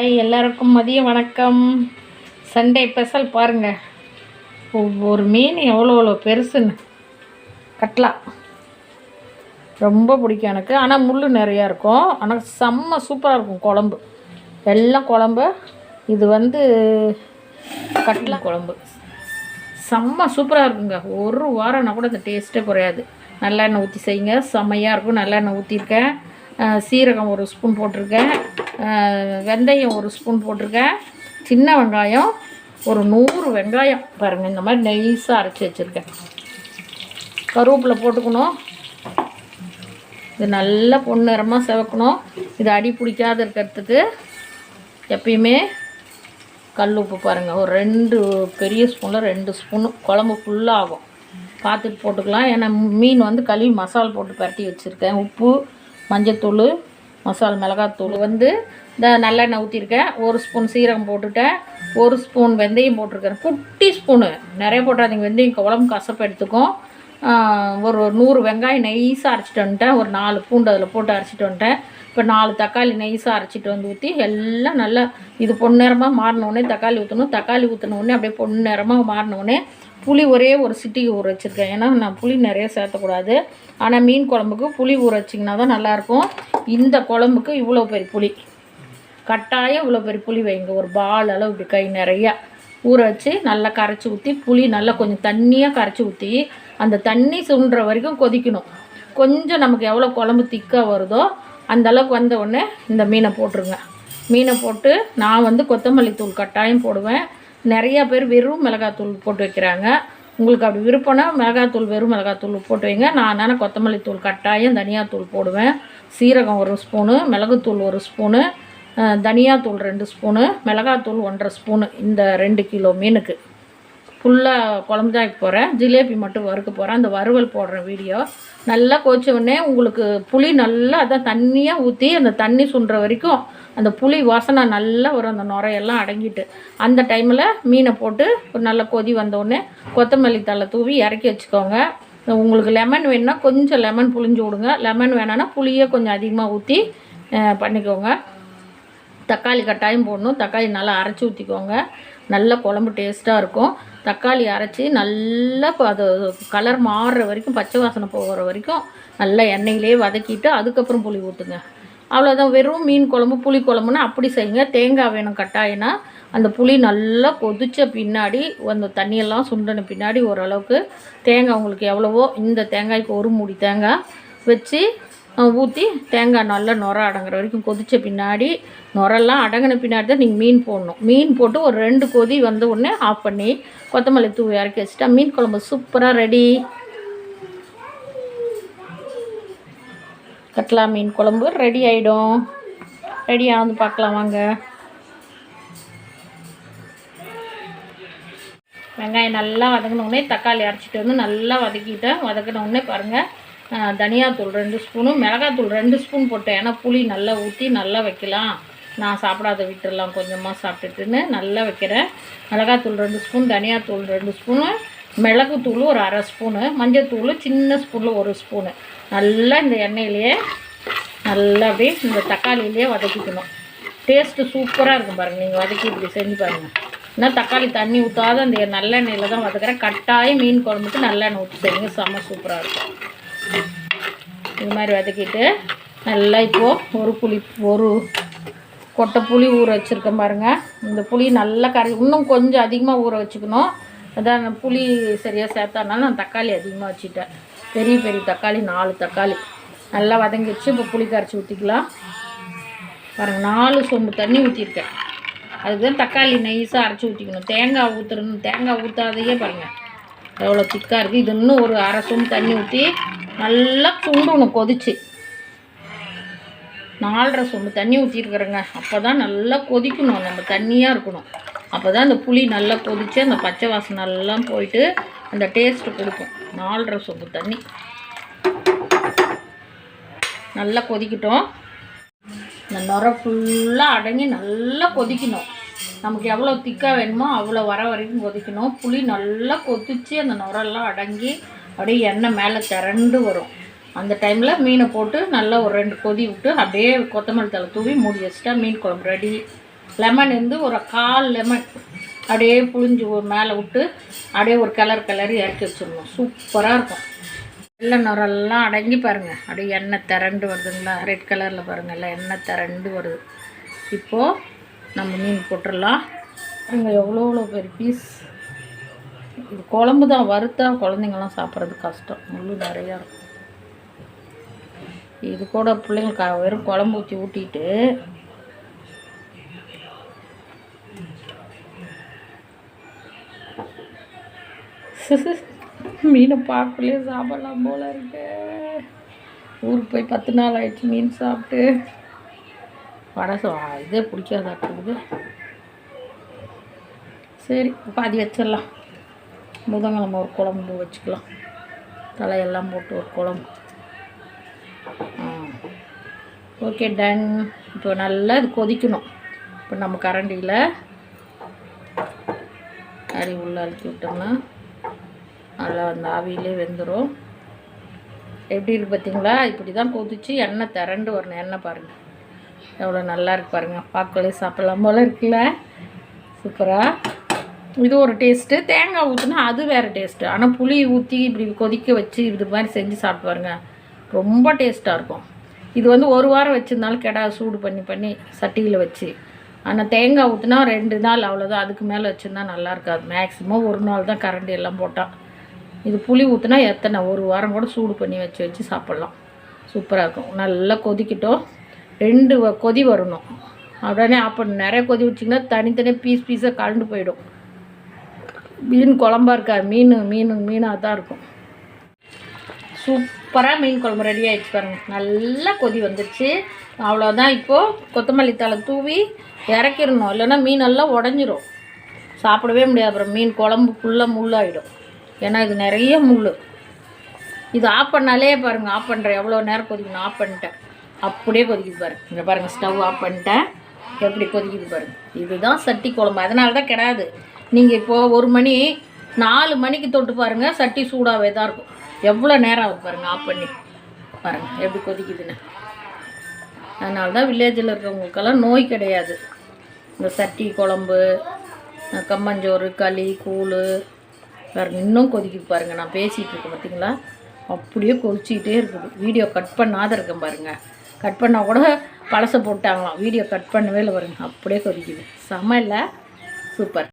எல்லாருக்கும் மதிய வணக்கம். சண்டே ஸ்பெஷல் பாருங்கள் ஒவ்வொரு மீன் எவ்வளோ எவ்வளோ பெருசுன்னு. கட்லா. ரொம்ப பிடிக்கும் எனக்கு. ஆனால் முள் நிறையா இருக்கும். ஆனால் செம்ம சூப்பராக இருக்கும் குழம்பு. எல்லாம் குழம்பு. இது வந்து கட்லா. குழம்பு. செம்ம சூப்பராக இருக்குங்க. ஒரு வாரம்னா கூட இந்த டேஸ்ட்டே குறையாது. நல்லெண்ணெய் ஊற்றி செய்யுங்க. செம்மையாக இருக்கும். நல்லெண்ணெய் ஊற்றிருக்கேன் சீரகம் ஒரு ஸ்பூன் போட்டிருக்கேன். வெந்தயம் ஒரு ஸ்பூன் போட்டிருக்கேன். சின்ன வெங்காயம் ஒரு நூறு வெங்காயம். பாருங்கள் இந்த மாதிரி நைஸாக அரைச்சி வச்சுருக்கேன். கருவேப்பில் போட்டுக்கணும். இது நல்லா பொன்னிறமாக செவக்கணும். இது அடி பிடிக்காத இருக்கிறதுக்கு எப்பயுமே கல் உப்பு பாருங்கள் ஒரு ரெண்டு பெரிய ஸ்பூனில் ரெண்டு ஸ்பூனு. குழம்பு ஃபுல்லாக ஆகும். பார்த்துட்டு போட்டுக்கலாம். ஏன்னா மீன் வந்து கழுவி மசால் போட்டு பரட்டி வச்சுருக்கேன். உப்பு மஞ்சத்தூள் மசால் மிளகாத்தூள் வந்து இந்த நல்லெண்ணெய் ஊற்றிருக்கேன் ஒரு ஸ்பூன் சீரகம் போட்டுட்டேன். ஒரு ஸ்பூன் வெந்தயம் போட்டிருக்கேன். குட்டி ஸ்பூனு. நிறைய போட்டாதீங்க. வெந்தயம் குழம்பு கசப்பு எடுத்துக்கும். ஒரு நூறு வெங்காயம் நெய்ஸாக அரைச்சிட்டு வந்துட்டேன். ஒரு நாலு பூண்டு அதில் போட்டு அரைச்சிட்டு வந்துட்டேன். இப்போ நாலு தக்காளி நெய்ஸாக அரைச்சிட்டு வந்து ஊற்றி எல்லாம் நல்லா இது பொன்னிறமாக மாறினோடனே தக்காளி ஊற்றணும் தக்காளி ஊற்றின உடனே அப்படியே பொன்னிறமாக மாறினோடனே புளி ஒரே ஒரு சிட்டிக்கு ஊற வச்சுருக்கேன். ஏன்னா நான் புளி நிறைய சேர்த்தக்கூடாது. ஆனால் மீன் குழம்புக்கு புளி ஊற வச்சிங்கன்னா தான் நல்லாயிருக்கும். இந்த குழம்புக்கு இவ்வளோ பெரிய புளி. கட்டாயம் இவ்வளோ பெரிய புளி வைங்க. ஒரு பால் அளவு இப்படி கை நிறையா ஊற வச்சு நல்லா கரைச்சி ஊற்றி புளி நல்லா கொஞ்சம் தண்ணியாக கரைச்சி ஊற்றி அந்த தண்ணி சுண்டுற வரைக்கும் கொதிக்கணும். கொஞ்சம் நமக்கு எவ்வளோ குழம்பு திக்காக வருதோ அந்த அளவுக்கு வந்த உடனே இந்த மீனை போட்டுருங்க. மீனை போட்டு நான் வந்து கொத்தமல்லி தூள் கட்டாயம் போடுவேன். நிறையா பேர் வெறும் மிளகாத்தூள் போட்டு வைக்கிறாங்க. உங்களுக்கு அப்படி விருப்பம்னா மிளகாத்தூள் வெறும் மிளகாத்தூள் போட்டு வைங்க. நான் ஆனால் கொத்தமல்லி தூள் கட்டாயம் தனியாத்தூள் போடுவேன். சீரகம் ஒரு ஸ்பூனு மிளகுத்தூள் ஒரு ஸ்பூனு தனியாத்தூள் ரெண்டு ஸ்பூனு மிளகாத்தூள் ஒன்றரை ஸ்பூனு இந்த ரெண்டு கிலோ மீனுக்கு. ஃபுல்லாக குழம்பு தான் போகிறேன் ஜிலேபி மட்டும் வறுக்க போகிறேன் அந்த வறுவல் போடுற வீடியோ நல்லா கொதிச்ச உடனே உங்களுக்கு புளி நல்லா அதான் தண்ணியாக ஊற்றி அந்த தண்ணி சுண்டுற வரைக்கும் அந்த புளி வாசனை நல்லா வரும். அந்த நுரையெல்லாம் அடங்கிட்டு. அந்த டைமில் மீனை போட்டு ஒரு நல்ல கொதி வந்தோடனே கொத்தமல்லி தழை தூவி இறக்கி வச்சுக்கோங்க. உங்களுக்கு லெமன் வேணும்னா கொஞ்சம் லெமன் புளிஞ்சு விடுங்க. லெமன் வேணான்னா புளியை கொஞ்சம் அதிகமாக ஊற்றி பண்ணிக்கோங்க. தக்காளி கட்டாயம் போடணும். தக்காளி நல்லா அரைச்சி ஊற்றிக்கோங்க நல்ல குழம்பு டேஸ்ட்டாக இருக்கும். தக்காளி அரைச்சி நல்லா அது கலர் மாறுற வரைக்கும் பச்சை வாசனை போகிற வரைக்கும் நல்லா எண்ணெயிலே வதக்கிட்டு அதுக்கப்புறம் புளி ஊற்றுங்க அவ்வளோதான் வெறும் மீன் குழம்பு புளி குழம்புனா அப்படி செய்யுங்க. தேங்காய் வேணும் கட்டாயம்னா அந்த புளி நல்லா கொதித்த பின்னாடி அந்த தண்ணியெல்லாம் சுண்டின பின்னாடி ஓரளவுக்கு தேங்காய் உங்களுக்கு எவ்வளவோ இந்த தேங்காய்க்கு ஒரு மூடி தேங்காய் வச்சு ஊற்றி தேங்காய் நல்லா நுர அடங்குற வரைக்கும் கொதித்த பின்னாடி நுரெல்லாம் அடங்கின பின்னாடி தான் நீங்கள் மீன் போடணும். மீன் போட்டு ஒரு ரெண்டு கொதி வந்த உடனே ஆஃப் பண்ணி கொத்தமல்லி தூவி இறக்கி வச்சுட்டா மீன் குழம்பு சூப்பராக ரெடி கட்லா மீன் குழம்பு ரெடி ஆகிடும் ரெடி ஆனது பார்க்கலாம் வாங்க. வெங்காயம் நல்லா வதங்கின உடனே தக்காளி அரைச்சிட்டு வந்து நல்லா வதக்கிட்டேன் வதக்கின உடனே பாருங்கள் தனியாத்தூள் ரெண்டு ஸ்பூனும் மிளகாத்தூள் ரெண்டு ஸ்பூன் போட்டேன். ஏன்னா புளி நல்லா ஊற்றி நல்லா வைக்கலாம். நான் சாப்பிடாத விட்டுடலாம் கொஞ்சமாக சாப்பிட்டுட்டுன்னு நல்லா வைக்கிறேன். மிளகாத்தூள் ரெண்டு ஸ்பூன் தனியாத்தூள் ரெண்டு ஸ்பூனு மிளகுத்தூள் ஒரு அரை ஸ்பூனு மஞ்சத்தூள் சின்ன ஸ்பூனில் ஒரு ஸ்பூனு. நல்லா இந்த எண்ணெயிலேயே நல்லா அப்படியே இந்த தக்காளியிலேயே வதக்கிக்கணும். டேஸ்ட்டு சூப்பராக இருக்கும் பாருங்கள் நீங்கள் வதக்கி இப்படி செஞ்சு பாருங்கள் இன்னும் தக்காளி தண்ணி ஊற்றாத அந்த நல்லெண்ணெயில் தான் வதக்குறேன். கட்டாயம் மீன் குழம்புக்கு நல்லெண்ணெய் ஊற்றி செய்யுங்க. செம்ம சூப்பராக இருக்கும். இது மாதிரி வதக்கிட்டு நல்லா இப்போது ஒரு புளி ஒரு கொட்டை புளி ஊற வச்சுருக்கேன் பாருங்கள் இந்த புளி நல்லா கரை இன்னும் கொஞ்சம் அதிகமாக ஊற வச்சுக்கணும். அதான் புளி சரியாக சேர்த்தானால நான் தக்காளி அதிகமாக வச்சுட்டேன். பெரிய பெரிய தக்காளி நாலு தக்காளி. நல்லா வதங்கிடுச்சு இப்போ புளி கரைச்சி ஊற்றிக்கலாம் பாருங்கள் நாலு சொம்பு தண்ணி ஊற்றிருக்கேன் அதுக்கு தான் தக்காளி நைஸாக அரைச்சி ஊற்றிக்கணும் தேங்காய் ஊற்றுறணும் தேங்காய் ஊற்றாதையே பாருங்கள் எவ்வளோ திக்காக இருக்குது இது இன்னும் ஒரு அரை சொம்பு தண்ணி ஊற்றி நல்லா சுண்டணும் கொதிச்சு. நாலரை சொம்பு தண்ணி ஊற்றிருக்குறேங்க அப்போ தான் நல்லா கொதிக்கணும். நம்ம தண்ணியாக இருக்கணும். அப்போ தான் அந்த புளி நல்லா கொதித்து அந்த பச்சை வாசனெல்லாம் போயிட்டு அந்த டேஸ்ட்டு கொடுக்கும். நாலரை சொம்பு தண்ணி. நல்லா கொதிக்கட்டும். இந்த நுரை ஃபுல்லாக அடங்கி நல்லா கொதிக்கணும். நமக்கு எவ்வளோ திக்காக வேணுமோ அவ்வளோ வர வரைக்கும் கொதிக்கணும். புளி நல்லா கொதித்து அந்த நுரெல்லாம் அடங்கி அப்படியே எண்ணெய் மேலே திரண்டு வரும். அந்த டைமில் மீனை போட்டு நல்லா ஒரு ரெண்டு கொதி விட்டு அப்படியே கொத்தமல்லி தழை தூவி மூடி வச்சுட்டா மீன் குழம்பு ரெடி லெமன் வந்து ஒரு கால் லெமன் அப்படியே புழிஞ்சு மேலே விட்டு அப்படியே ஒரு கலர் கலர் இறக்கி வச்சிடணும். சூப்பராக இருக்கும். வெள்ளை நுரெல்லாம் அடங்கி பாருங்கள் அப்படியே எண்ணெய் திரண்டு வருதுங்களா? ரெட் கலரில் பாருங்கள் எல்லாம் எண்ணெய் திரண்டு வருது. இப்போது நம்ம மீன் போட்டுடலாம். பாருங்கள் எவ்வளோ எவ்வளோ பெரிய பீஸ் இது குழம்பு தான் வறுத்தா குழந்தைங்கலாம் சாப்பிட்றது கஷ்டம். முள் நிறையா இருக்கும். இது கூட பிள்ளைங்க க- வெறும் குழம்பு ஊற்றி ஊட்டிட்டு மீனை பார்க்கலையே சாப்பிடலாம் போல இருக்கு. ஊருக்கு போய் பத்து நாள் ஆயிடுச்சு மீன் சாப்பிட்டு. வடை சா இதே பிடிக்காதாட்டுக்குது சரி பாதி வச்சிடலாம். புதன்கிழமை ஒரு குழம்பு வச்சுக்கலாம். தலையெல்லாம் போட்டு ஒரு குழம்பு. Okay done. இப்போ நல்லா இது கொதிக்கணும். இப்போ நம்ம கரண்டியில் அரி உள்ள அழுத்தி விட்டோம்னா நல்லா அந்த ஆவியிலே வெந்துடும் எப்படி இருக்கு பார்த்தீங்களா? இப்படி தான் கொதிச்சு எண்ணெய் திரண்டு வரணும். எண்ணெய் பாருங்கள் எவ்வளோ நல்லா இருக்கு பாருங்கள் பார்க்கலே சாப்பிடலாம் போல இருக்குல்ல? சூப்பராக இது ஒரு டேஸ்ட்டு. தேங்காய் ஊற்றினா அது வேறு டேஸ்ட்டு. ஆனால் புளி ஊற்றி இப்படி கொதிக்க வச்சு இது மாதிரி செஞ்சு சாப்பிட்டு பாருங்க. ரொம்ப டேஸ்ட்டாக இருக்கும். இது வந்து ஒரு வாரம் வச்சுருந்தாலும் கெடா சூடு பண்ணி பண்ணி சட்டியில் வச்சு. ஆனால் தேங்காய் ஊற்றுனா ரெண்டு நாள் அவ்வளோதான் அதுக்கு மேலே வச்சுருந்தா நல்லா இருக்காது. மேக்ஸிமம் ஒரு நாள் தான் கரண்டி எல்லாம் போட்டால் இது புளி ஊற்றுனா எத்தனை? ஒரு வாரம் கூட சூடு பண்ணி வச்சு வச்சு சாப்பிட்லாம். சூப்பராக இருக்கும். நல்லா கொதிக்கட்டும். ரெண்டு வ- கொதி வரணும். உடனே அப்போ நிறைய கொதி வச்சிங்கன்னா தனித்தனியாக பீஸ் பீஸாக கலந்து போயிடும். மீன் குழம்பா இருக்காது மீன் மீன் மீனாக தான் இருக்கும். சூப்பராக மீன் குழம்பு ரெடி ஆகிடுச்சு பாருங்க. நல்லா கொதி வந்துடுச்சு அவ்வளோதான் இப்போது கொத்தமல்லி தலை தூவி இறக்கிடணும். இல்லைன்னா மீனெல்லாம் உடஞ்சிரும். சாப்பிடவே முடியாது. அப்புறம் மீன் குழம்பு ஃபுல்லாக முள்ளாயிடும். ஏன்னா இது நிறைய முள் இது ஆஃப் பண்ணாலே பாருங்கள் ஆஃப் பண்ணுறேன் எவ்வளோ நேரம் கொதிக்கணும்? ஆஃப் பண்ணிட்டேன். அப்படியே கொதிக்குது பாருங்கள் இங்கே பாருங்கள் ஸ்டவ் ஆஃப் பண்ணிட்டேன். எப்படி கொதிக்குது பாருங்கள் இதுதான் சட்டி குழம்பு. அதனால தான் கிடையாது நீங்கள் இப்போது ஒரு மணி நாலு மணிக்கு தொட்டு பாருங்கள் சட்டி சூடாகவே தான் இருக்கும். எவ்வளோ நேரம் ஆகும் பாருங்கள் ஆஃப் பண்ணி. பாருங்கள் எப்படி கொதிக்குதுன்னு. அதனால தான் வில்லேஜில் இருக்கிறவங்களுக்கெல்லாம் நோய் கிடையாது. இந்த சட்டி குழம்பு கம்மஞ்சோறு களி கூழ் பாருங்க இன்னும் கொதிக்குது பாருங்கள் நான் பேசிகிட்டு இருக்கேன் பார்த்தீங்களா அப்படியே கொதிச்சிக்கிட்டே இருக்குது. வீடியோ கட் பண்ணாத இருக்கேன் பாருங்கள் கட் பண்ணால் கூட பழசை போட்டாங்களாம். வீடியோ கட் பண்ணவே இல்லை பாருங்கள் அப்படியே கொதிக்குது. செம இல்லை? சூப்பர்.